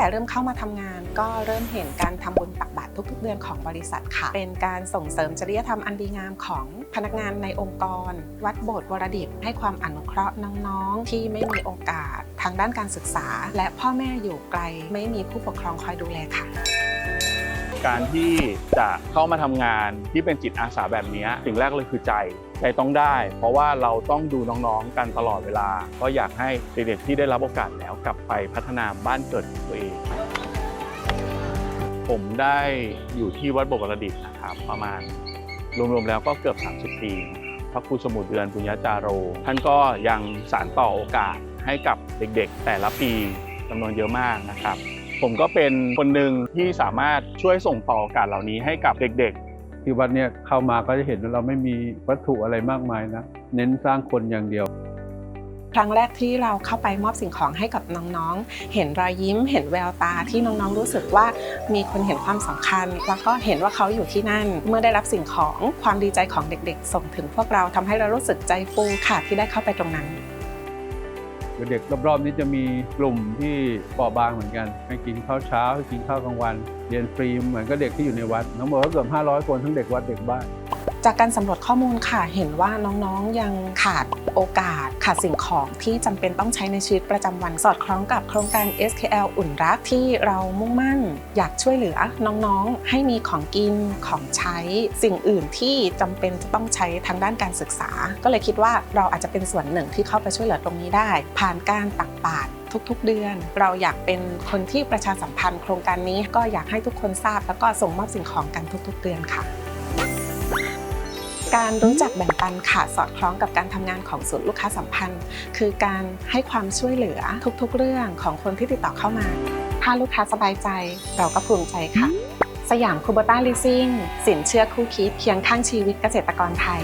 แต่เริ่มเข้ามาทำงาน ก็เริ่มเห็นการทำบุญตักบาตรทุก ๆ เดือนของบริษัทค่ะ เป็นการส่งเสริมจริยธรรมอันดีงามของพนักงานในองค์กร วัดโบสถ์วรดิบให้ความอนุเคราะห์น้องๆ ที่ไม่มีโอกาสทางด้านการศึกษา และพ่อแม่อยู่ไกลไม่มีผู้ปกครองคอยดูแลค่ะ การที่จะเข้ามาทำงานที่เป็นจิตอาสาแบบนี้สิ่งแรกเลยคือใจใจต้องได้ เพราะว่าเราต้องดูน้องๆกันตลอดเวลา ก็อยากให้เด็กๆที่ได้รับโอกาสแล้วกลับไปพัฒนาบ้านเกิดของตัวเอง ผมได้อยู่ที่วัดบวรดิตนะครับประมาณรวมๆแล้วก็เกือบ 30 ปี พระครูสมุทรเดือนปุญญาจาโร ท่านก็ยังสานต่อโอกาสให้กับเด็กๆ แต่ละปีจำนวนเยอะมากนะครับ ผมก็เป็นคนหนึ่งที่สามารถช่วยส่งต่อโอกาสเหล่านี้ให้กับเด็กที่วัดเนี่ยเข้ามาก็จะเห็นว่าเราไม่มีวัตถุอะไรมากมายนะ เน้นสร้างคนอย่างเดียว ครั้งแรกที่เราเข้าไปมอบสิ่งของให้กับน้องๆ เห็นรอยยิ้ม เห็นแววตาที่น้องๆ รู้สึกว่ามีคนเห็นความสำคัญ แล้วก็เห็นว่าเขาอยู่ที่นั่น เมื่อได้รับสิ่งของความดีใจของเด็กๆ ส่งถึงพวกเราทำให้เรารู้สึกใจฟูค่ะที่ได้เข้าไปตรงนั้น เด็กรอบๆนี้จะมีกลุ่มที่เปราะบางเหมือนกันให้กินข้าวเช้าให้กินข้าวกลางวัน เรียนฟรีเหมือนกับเด็กที่อยู่ในวัดน้องบอกว่าเกือบ500 คนทั้งเด็กวัดเด็กบ้าน จากการสำรวจข้อมูลค่ะเห็นว่าน้องๆยังขาดโอกาส ขาดสิ่งของที่จำเป็นต้องใช้ในชีวิตประจำวันสอดคล้องกับโครงการ SKL อุ่นรักที่เรามุ่งมั่น อยากช่วยเหลือน้องๆ ให้มีของกินของใช้สิ่งอื่นที่จำเป็นจะต้องใช้ทางด้านการศึกษา ก็เลยคิดว่าเราอาจจะเป็นส่วนหนึ่งที่เข้าไปช่วยเหลือตรงนี้ได้ ผ่านการตักบาตรทุกๆเดือน เราอยากเป็นคนที่ประชาสัมพันธ์โครงการนี้ก็อยากให้ทุกคนทราบ แล้วก็ส่งมอบสิ่งของกันทุก ๆ เดือนค่ะ การรู้จักแบ่งปันค่ะสอดคล้องกับการทำงานของศูนย์ลูกค้าสัมพันธ์ คือการให้ความช่วยเหลือทุกๆ เรื่องของคนที่ติดต่อเข้ามา ถ้าลูกค้าสบายใจเราก็ภูมิใจค่ะ สยามคูโบต้าลีซิ่งสินเชื่อคู่คิดเคียงข้างชีวิตเกษตรกรไทย